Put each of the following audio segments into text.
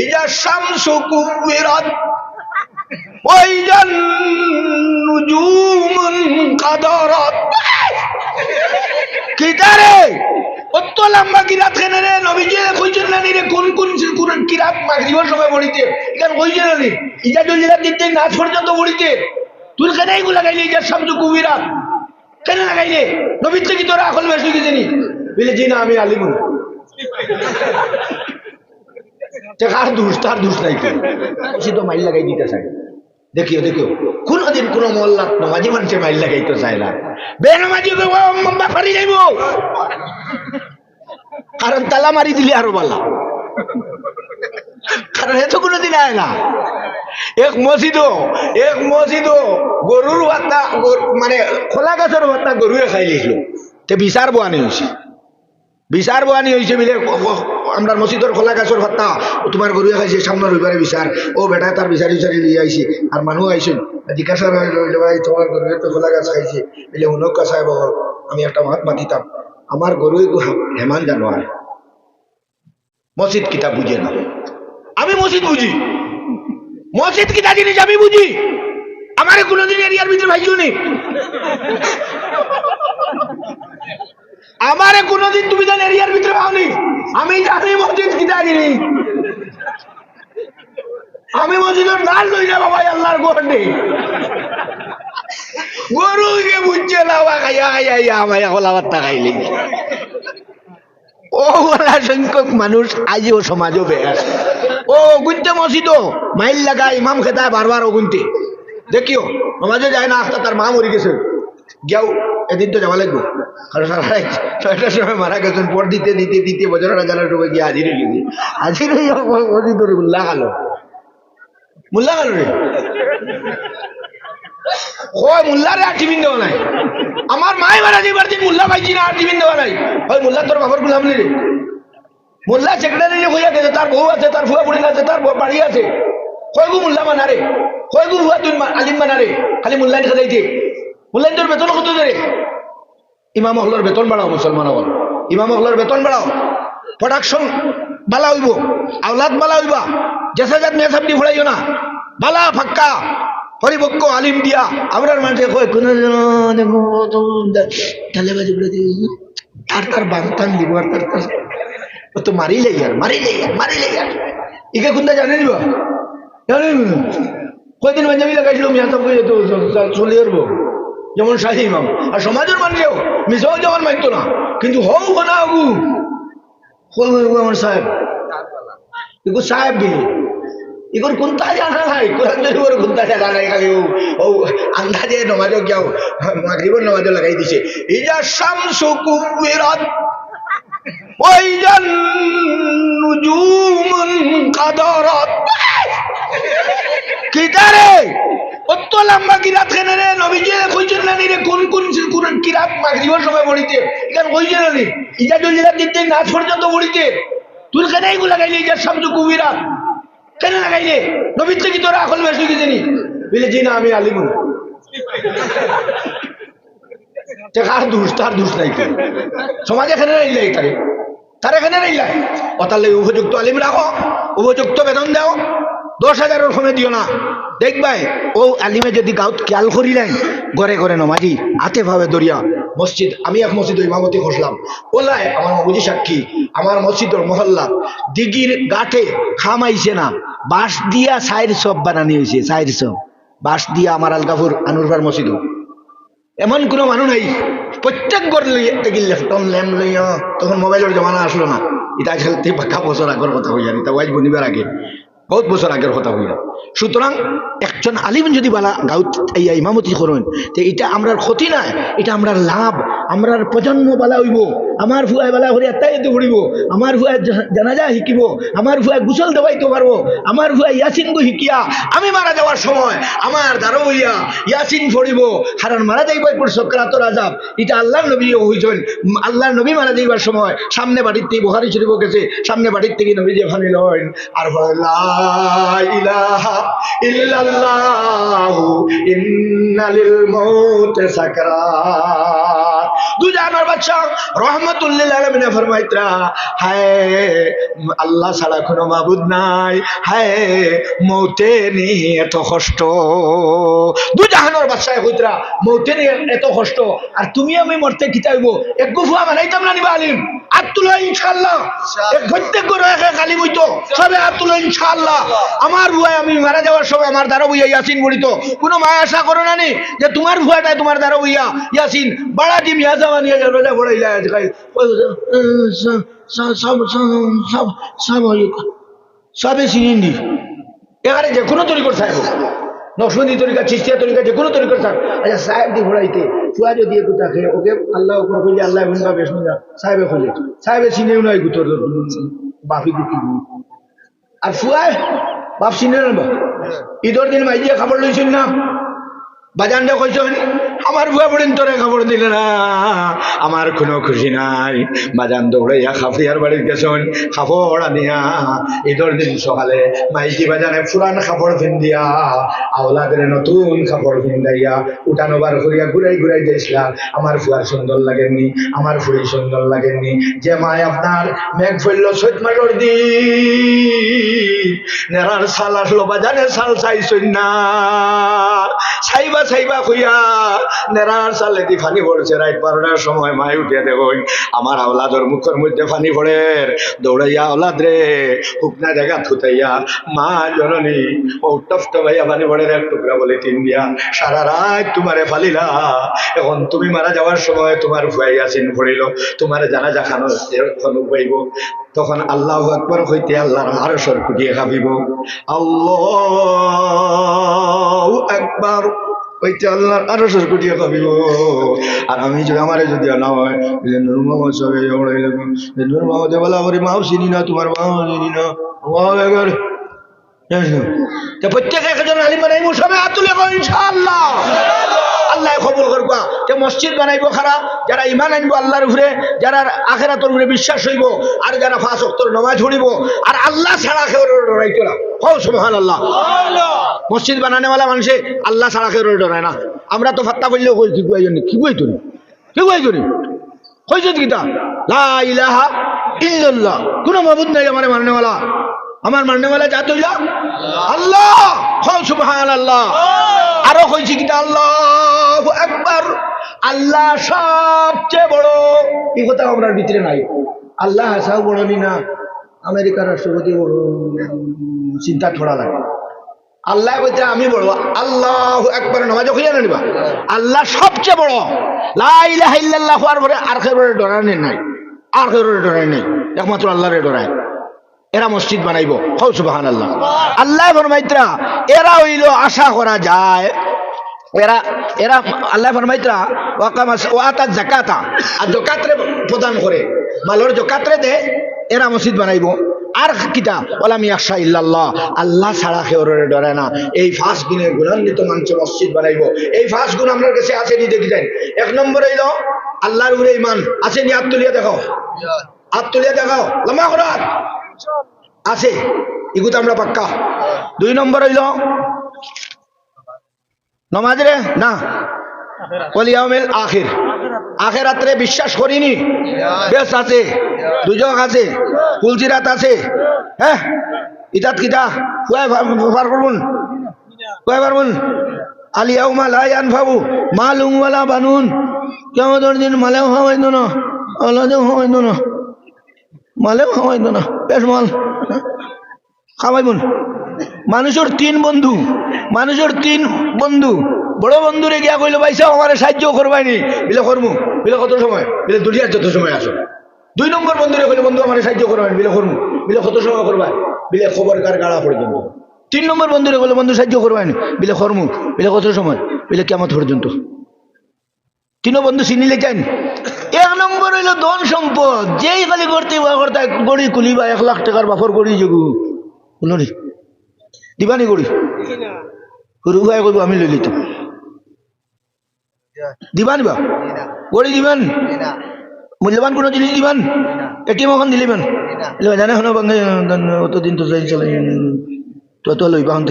ইজা শামসু কুবিরাত ওয়াইজান নুজুমুন কাদারাত। কিতারে অত লম্বা কিরাত কেন রে? নবীজি কইছেন না রে, কোন কোন কোন কিরাত মাগরিবের সময় পড়িতে এখান কইছেন না রে ইজা জলিলা দিতে নাচ পর্যন্ত পড়িতে তুই কেন এইগুলা গাইলি ইজা শামসু কুবিরাত? কেন লাগাইলে নবীর থেকে তোরা আকল বেশ হয়ে গেছিনি বলে, জি না, আমি আলিম দোষ নাই সে তো মাইল লাগাই দিতে চাই দেখিও দেখিও। নমাজি মানুষে মাইল না। বেনমাজি যাইব। কারণ তালা মারি দিলি আরও বালা। কারণ এত কোনোদিন আয় না। এক মসজিদ এক মসজিদ গরুর ভাতা মানে খোলা গাছের ভাতা গরুয়ে খাই লিখলো তে বিচার বোয়ানি হয়েছে বিচার বোয়ানি হয়েছে বিলে আমরা মসজিদর খোলা গাছের ভাতা তোমার গরুয়ে খাইছে সামনে রবিবারে বিচার ও বেটা তার বিচারি বিচারি দিয়ে আইছে আর মানুষ আইছেন জিজ্ঞাসা ভাই তোমার গরুয়ে তো খোলা গাছ খাইছে। বলে হুনকা সাহেব আমি একটা মাত মাতিতাম আমার গরুই হেমান জানোয়ার মসজিদ কিতাব বুঝে না। আমি মসজিদ বুঝি মসজিদ কিতা জিনিস আমি বুঝি আমার কোনোদিন এরিয়ার ভিতরে ভাইও নেই আমারে কোনোদিন তুমি জান এরিয়ার ভিতরে পাওনি আমি জানি মসজিদ কিতা জিনিস আমি মসজিদের নাল লই না বাবা আল্লাহর গোড়ে গরুকে বুঝছে না বা খাইয়া খাইয়া ইয়া আমায় এখন আবার তাকাইলি ও ওরা সংখ্যক মানুষ আজও সমাজও বেশ ও গুনতে মসজিদ মাইল লাগা ইমাম খেতায় বারবার ও গুনতে দেখিও, সমাজে যায় না আস্তা তার মা মরি গেছে। গিয়াও, এদিন তো যাওয়া লাগবে। কারণ সারাই ছয়টার সময় মারা গেছেন, পর দিতে দিতে দিতে বছর গিয়ে হাজিরে গেছি। হাজিরে মসজিদ মুল্লা মুল্লা রে। দেওয়া নাই। আমার মাই মারা যাইবার দিন মুল্লা পাইছি না, আর টিফিন নাই। ওই মুল্লা তোর বাবার গুলাম রে। মোল্লা সেক্রেটারি হইয়া গেছে তার বউ আছে, তার ফুয়া বুড়ি আছে, তার বাড়ি আছে। কয়গু মোল্লা মানারে কয়গু ফুয়া তুই আলিম মানারে খালি মোল্লাই খেলাইছে মোল্লাই তোর বেতন কত দেরে ইমাম হলর বেতন বাড়াও, মুসলমান হল ইমাম হলর বেতন বাড়াও। প্রোডাকশন বালা হইব, আওলাদ বালা হইবা। জেসা জাত মেসাব দি ফুড়াইও না। বালা, ফাক্কা। হরিভক্ষ আলিম দিয়া। আমরার মানুষে কয়, কোন তালে বাজি করে তার তার বান্তান দিব, আর তার তার ও তো মারিলে ইয়ার মারিলে ইয়ার মারিলে ইয়ার ইকে কোনটা জানে নিব? জানেন কয়দিন পাঞ্জাবি লাগাইছিল মিয়া তো চলে আসব যেমন শাহী ইমাম। আর সমাজের মানুষেও মিশাও যেমন মানতো না। কিন্তু হও না আগু সাহেব। এগো সাহেব বিনি এগুলো কোনটা জানা নাই? কোরআন শরীফের কোনটা জানা নাই খালি ও? আন্দাজে নমাজও গিয়াও, মাগরিবের নমাজও লাগাই দিছে। ইজা শামসু কুবিরাত ওয়াইজান নুজুমুন কাদারাত। কিতারে অত লম্বা কিরাত কেন রে? নবীজি কইছেন না রে? কোন কোন কোন কিরাত মাগরিবের সময় পড়িতে এখান কইছেন না রে ইজা জলিলা দিতে নাচ পর্যন্ত পড়িতে তুই কেন এইগুলা গাইলি ইজা শামসু কুবিরাত কেন লাগাইলে? নবীর থেকে তোরা আকল বেশ হয়ে গেছিনি বলে, জি না, আমি আলিম না। কার দোষ? তার দোষ নাই। সমাজ এখানে রইলে তারে? তার এখানে রইলে অতালে উপযুক্ত আলিম রাখো, উপযুক্ত বেতন দাও। দশ হাজারের সময় দিও না। দেখবাই ও আলিমে যদি গাঁত খেয়াল করিলেন ঘরে ঘরে নমাজি, হাতে ভাবে দরিয়া, মসজিদ, আমি এক মসজিদ ইমামতি খসলাম ওলাই আমার মবুজি সাক্ষী, আমার মসজিদের মহল্লা, দিঘির গাঠে খামাইছে না। বাঁশ দিয়া সাইর সব বানানি হয়েছে সাইর সব। বাঁশ দিয়া আমার আলগাফুর আনুরফার মসজিদ। এমন কোনো মানুষ নাই। প্রত্যেক ঘর লইয়া ল্যাপটপ ল্যাম্প লইয়া, তখন মোবাইলের জমানা আসলো না। এটা আজকাল তে পাকা বছর আগের কথা হইয়া এটা ওয়াইজ বনিবার আগে। বহুত বছর আগের কথা হইয়া সুতরাং একজন আলিম যদি বালা গাউত ইয়া ইমামতি করেন তো এটা আমরার ক্ষতি না এটা আমরার লাভ আমরার প্রজন্ম বালা হইব আমার ফুয়াই বালা হরে এত্তাইতে পড়িব আমার ফুয়াই জানাজা শিকিব আমার ফুয়াই গুসল দেওয়াইতে পারব আমার ফুয়াই ইয়াসিন গো শিকিয়া আমি মারা যাওয়ার সময় আমার দ্বারা হইয়া ইয়াসিন পড়িব কারণ মারা যাইবার পর সক্রাতর আজাব এটা আল্লাহ নবী হইছেন আল্লাহ নবী মারা যাইবার সময় সামনে বাড়ির থেকে বুহারি শরীফ গেছে সামনে বাড়ির থেকে নবী যে ভানি লন আর বলে, লা ইলাহা ইল্লাল্লাহু ইন্নালিল মৌত সাকরাত দু জানার বাচ্চা রহমতুল্লিল আলমিনে ফরমাইতরা হায় আল্লাহ ছাড়া কোনো মাবুদ নাই হায় মৌতে নিয়ে এত কষ্ট। দু জাহানোর বাচ্চায় কইতরা মৌতে নিয়ে এত কষ্ট। আর তুমি আমি মরতে খিতাইব এক গুফুয়া বানাইতাম না নিবা আলিম? আর ইনশাল্লাহ প্রত্যেক করে একে খালি বইতো সবে ইনশাল্লাহ আমার ভুয়ায় আমি মারা যাওয়ার সময় আমার দ্বারা বইয়া ইয়াসিন বলিত। কোনো মায় আশা করো না নি? যে তোমার ভুয়াটাই তোমার দ্বারা বইয়া ইয়াসিন বাড়া ডিম ইয়াসা বানিয়ে রোজা পড়াইলা আজকাল সব সব সব সবে সিনিন্দি এখানে যে কোনো তরিকর সাহেব চিস্তিয়া তরিকা যে কোনো তরিকর সাহেব আচ্ছা সাহেব দি ঘোড়াইতে ফুয়া যদি একটু থাকে আল্লাহ উপর কইলে আল্লাহ শুনবা বেশ শুনবা সাহেবে খোলে। সাহেবে চিনেও নয় গুতর বাপি গুটি আর বাপ চিনে না ঈদর দিন মাই দিয়ে খাবার লইছেন না? বাজানটা কইছেন আমার ভুয়া পড়েন তোরে খবর দিলে না। আমার কোনো খুশি নাই। বাজান দৌড়াইয়া খাফিয়ার বাড়ির গেছেন খাপড় আনিয়া ঈদর দিন সকালে মাইকি বাজানে পুরান কাপড় ফিন্দিয়া আওলাদের নতুন কাপড় ফিন্দাইয়া উঠানো বার করিয়া ঘুরাই ঘুরাই দিয়েছিলাম আমার ফুয়ার সুন্দর লাগেননি, আমার ফুড়ি সুন্দর লাগেননি। যে মায় আপনার মেঘ ফেলল চৈত মাসর দিন। নেড়ার সাল আসলো বাজানে সাল চাইছই না চাইবা চাইবা খুইয়া নেড়ার সালে দি ফানি পড়ছে, রাত বারোটার সময় মায় উঠিয়া দেখুন আমার আওলাদর মুখের মধ্যে ফানি পড়ে দৌড়াইয়া আওলাদ রে, হুকনা জায়গা থুতাইয়া, মা জননী, ও টফট ভাইয়া ফানি পড়ে এক টুকরা বলে তিন দিয়া, সারা রাত তোমারে ফালিলা, এখন তুমি মারা যাওয়ার সময় তোমার ভুয়াই আসিন পড়িল, তোমার জানা জাখানো এরকম পাইব তখন আল্লাহ আকবর হইতে আল্লাহর আরসর কুটিয়ে খাবিব। আল্লাহ একবার খাবিব। আর আমি যদি আমারে যদি হয় মোহাম্মদ বলা না, তোমার প্রত্যেক একজন আলিম বানাইব সবে হাত তুলে ইনশাআল্লাহ। আল্লাহ কবুল করবা তে মসজিদ বানাইব খারা, যারা ইমান আনব আল্লাহর উপরে, যারা আখেরাতর উপরে বিশ্বাস হইব, আর যারা ফাঁস অক্তর নমাজ ধরিব আর আল্লাহ ছাড়া কেউ ডরাইতো না হও সুবহান আল্লাহ মসজিদ বানানেওয়ালা মানুষে আল্লাহ ছাড়া কেউ ডরায় না। আমরা তো ফাত্তা বললেও কই, কি কই কি কই তুমি কি কই তুমি কইছে কিটা লা ইলাহা ইল্লাল্লাহ। কোনো মাবুদ নাই আমার মাননেওয়ালা। আমার মাননেওয়ালা যা তৈলা আল্লাহ। হও সুবহান আল্লাহ আরও কইছি কিটা আল্লাহ। একবার আল্লাহ সবচেয়ে বড়। এই কথা আমরা ভিতরে নাই? আল্লাহ আসাও বড় নি না। আমেরিকার রাষ্ট্রপতি বড়। চিন্তা ঠোড়া লাগে। আল্লাহ বলতে আমি বড়। আল্লাহ একবার নামাজ খুঁজে নিবা? আল্লাহ সবচেয়ে বড়। লাইলাহ ইল্লাল্লাহ হওয়ার পরে আর কেউ ডরানি নাই আর কেউ ডরাই নেই। একমাত্র আল্লাহরে ডরায়। এরা মসজিদ বানাইব। হৌ সুবাহান আল্লাহ আল্লাহ ফরমাইত্রা এরা হইল আশা করা যায়। এরা এরা আল্লাহ ফরমাইত্রা জাকাতা আর জকাতরে প্রদান করে। মালর জকাতরে দে এরা মসজিদ বানাইব। আর কিতা ওলাম ইয়াকশা ইল্লাল্লাহ। আল্লাহ ছাড়া কেউ ডরে না। এই ফাঁস গুণের গুণান্বিত মানুষ মসজিদ বানাইব। এই ফাঁস গুণ আপনার কাছে আছে নি দেখি যাই। এক নম্বর হইল, আল্লাহর উপরে ইমান আছে নি হাত তুলিয়া দেখাও। হাত তুলিয়া দেখাও। লম্বা করো আছে। ইগুতো আমরা পাক্কা। দুই নম্বর হইল নমাজ রে? না। কলিয়ামেল আখির। আখের রাত্রে বিশ্বাস করিনি। বেশ আছে। দুজক আছে। কুলচিরাত আছে। হ্যাঁ? ইতাত কিতা? কুয়াই পার করবুন। কুয়াই পারবুন। আলিয়াউমা লাই আনফাবু মালুম ওয়ালা বানুন। কেমন দিন মালেও হওয়াইতো না। আলাদেও হওয়াইতো না। মালেও খাওয়াইতো না। বেশ মাল। খাওয়াইবন মানুষের তিন বন্ধু, মানুষের তিন বন্ধু। বড় বন্ধুরে গিয়া কইলো পাইছা আমার সাহায্য করবাইনি। বিলে, করমু। বিলে, কত সময়? বিলে দুলিয়ার যত সময় আসো। দুই নম্বর বন্ধুরে কইলো, বন্ধু, আমার সাহায্য করবাইনি। বিলে, করমু। বিলে, কত সময় করবা? বিলে খবর কার গাড়া পর্যন্ত তিন নম্বর বন্ধুরে কইলো, বন্ধু, সাহায্য করবাইনি। বিলে, করমু। বিলে, কত সময়? বিলে কেমন পর্যন্ত। তিনও বন্ধু চিনিলে চান এক নম্বর হইল ধন সম্পদ। যেই খালি করতে করতে গড়ি কুলিবা, এক লাখ টাকার বাফর গড়ি যোগু শুনি দিবানি গড়ি সরু ভাই কইব আমি লই লিতাম দিবানি বা? গড়ি দিবেন। মূল্যবান কোনো জিনিস দিবেন? এটিএম এখন দিলিবেন জানে শোনো বাঙ্গে অতদিন তো যাই চলে তো তো লইবা হন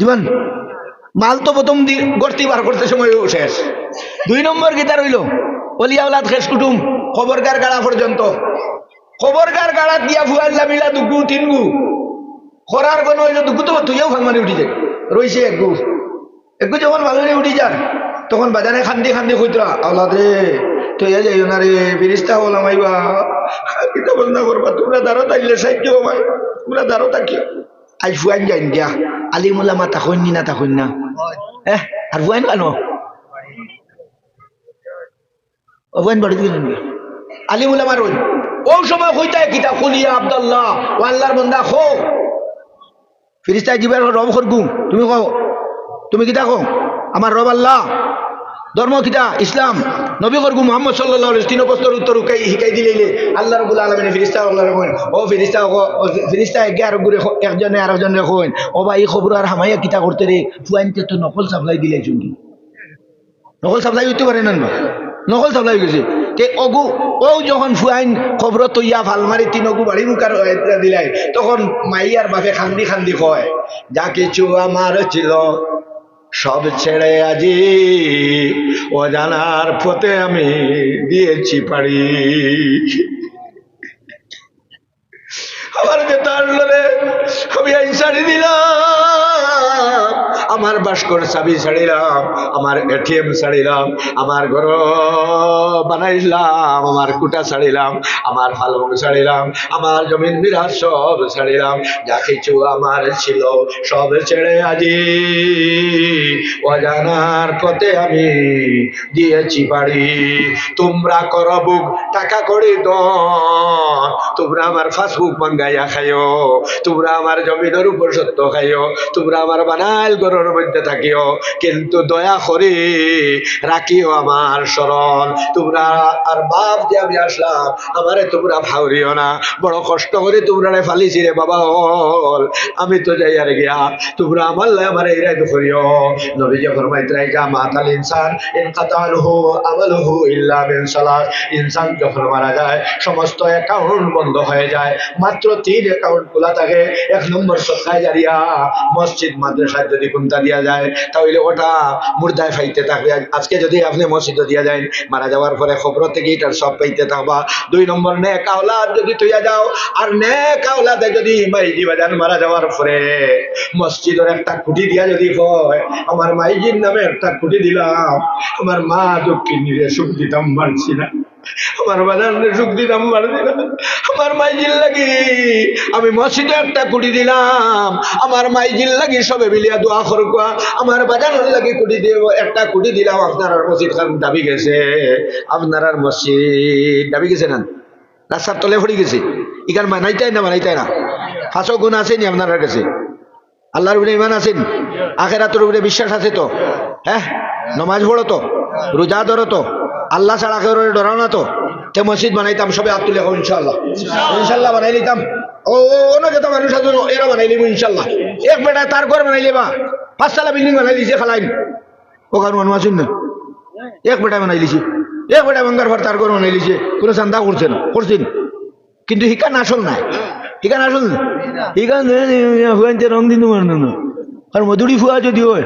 দিবেন। মাল তো প্রথম গড়তি বার করতে সময় শেষ। দুই নম্বর গীতা রইল অলিয়াউলাদ খেস কুটুম খবরকার গাড়া পর্যন্ত খবরকার গাড়াত দিয়া ফুয়াল্লা মিলা দুগু, তিনগু। খরার কোনো হইল দুগু তো তুইও ভাঙমানি উঠি যায়। রইছে একগু একগু যখন ভালো উঠি যান, তখন বাজানে খান্দি খান্দি খুঁজরা আওলাদ রে, তুই যাইও না রে, ফিরিস্তা হল আমাইবা কিতা করবা, তোমরা দাঁড়ো তাইলে সাহায্য আমার তোমরা দাঁড়ো তাকিও। আজ ফুয়াইন যাইন দিয়া আলিমুল্লাহ মা তাকইন নি না তাকইন না? এহ, আর ফুয়াইন কেন? ওয়ান বাড়ি দিলেন আলিমুল্লাহ মারুন ও সময় কইতায় কিতা খুলিয়া আব্দুল্লাহ, ও আল্লাহর বন্দা খো। ফিরিস্তায় জিবার রব করগু তুমি কও, তুমি কিতা কও? আমার রব আল্লাহ। ধর্ম কিতা? ইসলাম। নবী করগু মোহাম্মদ আলাইহি তিন প্রশ্নের উত্তর উকাই শিখাই দিলে আল্লাহ রাব্বুল আলামিন ফিরিস্তা আল্লাহ রাব্বুল ও ফিরিস্তা ফিরিস্তা এগারো গুরে একজনে আরেকজনে কইন, ও বা এই খবর আর হামাইয়া কিতা করতে রে? ফুয়াইনতে তো নকল সাপ্লাই দিলে চুঙ্গি নকল সাপ্লাই হইতে পারে না। নকল সাপ্লাই গেছে। তে অগু, ও যখন ফুয়াইন খবর তৈয়া ফালমারি তিন অগু বাড়ি মুখার দিলাই, তখন মাইয়ার বাপে খান্দি খান্দি কয়, যা কিছু আমার ছিল, সব ছেড়ে আজি অজানার পথে আমি দিয়েছি পারি আমার যেতে আসলো রে আমি ছাড়ি দিলাম আমার বাস্কর চাবি ছাড়িলাম, আমার এটিএম ছাড়িলাম, আমার ঘর বানাইলাম, আমার কুটা ছাড়িলাম, আমার ফালং ছাড়িলাম, আমার জমিন বিরাট সব ছাড়িলাম, যা কিছু আমার ছিল সব ছেড়ে আজি। অজানার পথে আমি দিয়েছি বাড়ি, তোমরা কর বুক, টাকা করে দন তোমরা আমার ফাসবুক মাঙ্গাইয়া খাইও, তোমরা আমার জমিনের উপর সত্য খাইও, তোমরা আমার বানাইল ঘরের মধ্যে থাকিও। কিন্তু দয়া করে রাখিও আমার স্মরণ তোমরা আর বাপ যে আমি আসলাম, আমারে তোমরা ভাউরিও না। বড় কষ্ট করে তোমরা ফালিছি রে বাবা হল আমি তো যাই আর গিয়া, তোমরা আমার লাই আমার এই রায় করিও। নবী যে ফরমাইতে রাইকা মাতাল ইনসান, ইন কাতালহু আমালহু ইল্লা মিন সালাত। ইনসান যখন মারা যায়, সমস্ত অ্যাকাউন্ট বন্ধ হয়ে যায়। মাত্র তিন অ্যাকাউন্ট খোলা থাকে। এক নম্বর সৎকায় জারিয়া মসজিদ, মাদ্রাসায় যদি কোনটা দিয়া যায়, তাহলে ওটা মুর্দায় ফাইতে থাকবে। আজকে যদি আপনি মসজিদ দিয়া যায় মারা যাওয়ার পরে খবর থেকে এটার সব পাইতে থাকবা। দুই নম্বর, নেক আওলাদ যদি তুইয়া যাও, আর নেক আওলাদে যদি মাইজি বাজান মারা যাওয়ার পরে মসজিদের একটা খুঁটি দিয়া যদি হয়, আমার মাইজির নামে একটা খুঁটি দিলাম। আমার মা দক্ষিণীরে সুখ দিতাম পারছি না। আমার বাজারে সুখ দিতাম পারছি না আমার মাইজির লাগি, আমি মসজিদে একটা কুড়ি দিলাম। আমার মাইজির লাগি সবে মিলিয়া দোয়া করবা আমার বাজানোর লাগি কুড়ি দিব একটা কুড়ি দিলাম, আপনার মসজিদ খান দাবি গেছে। আপনার আর মসজিদ দাবি গেছে না? রাস্তার তলে পড়ে গেছে। ইখান বানাইতাই না বানাইতাই না? ফাঁসো গুণ আছে নি আপনার কাছে? আল্লাহর উপরে ইমান আছেন আখেরাতের উপরে বিশ্বাস আছে তো? হ্যাঁ? নমাজ পড়ো তো? রোজা ধরো তো? আল্লাহ ছাড়া কেউ ডরাও না তো। তে মসজিদ বানাইতাম, সবে হাত তুলে ইনশাল্লাহ ইনশাল্লাহ বানাই লিতাম ও অনেক তো মানুষ আছে, এরা বানাই লিব ইনশাল্লাহ এক বেটা তার ঘর বানাই লিবা। পাঁচতলা বিল্ডিং বানাই দিছে, খালাইন। ও কারণ মানুষ না? এক বেটা বানাই লিছি। এক বেটা বাঙ্গার ঘর তার ঘর বানাই লিছে। কোনো চান্দা করছেন করছেন। কিন্তু শিকান আসল নাই। শিকান আসল না শিকান রং দিন মার না। আর মধুরি ফুয়া যদি হয়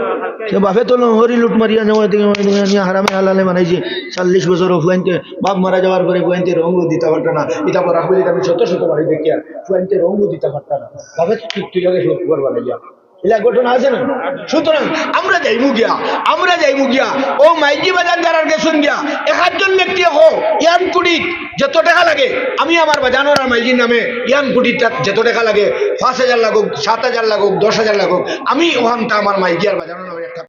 বাপে তো হরি লুট মারিয়া নেওয়া হারামে হালালে মানাইছে চাল্লিশ বছর ফুয়াইতে বাপ মারা যাওয়ার পরে ফুয়াইতে রঙও দিতে পারত না। এটা পর রাখবে আমি শত শত বাড়ি দেখিয়া ফুয়াইতে রঙও দিতে পারত না। বাপে তো তুই আগে সব বানাইয়া আমরা ও মাইজি বাজার গিয়া ব্যক্তি হো ইয়ান যত লাগে, আমি আমার বাজানোর আর নামে ইয়ান যত লাগে, পাঁচ হাজার লাগুক, সাত হাজার লাগুক, দশ হাজার আমি ওখানটা আমার মাইজি আর নামে একটা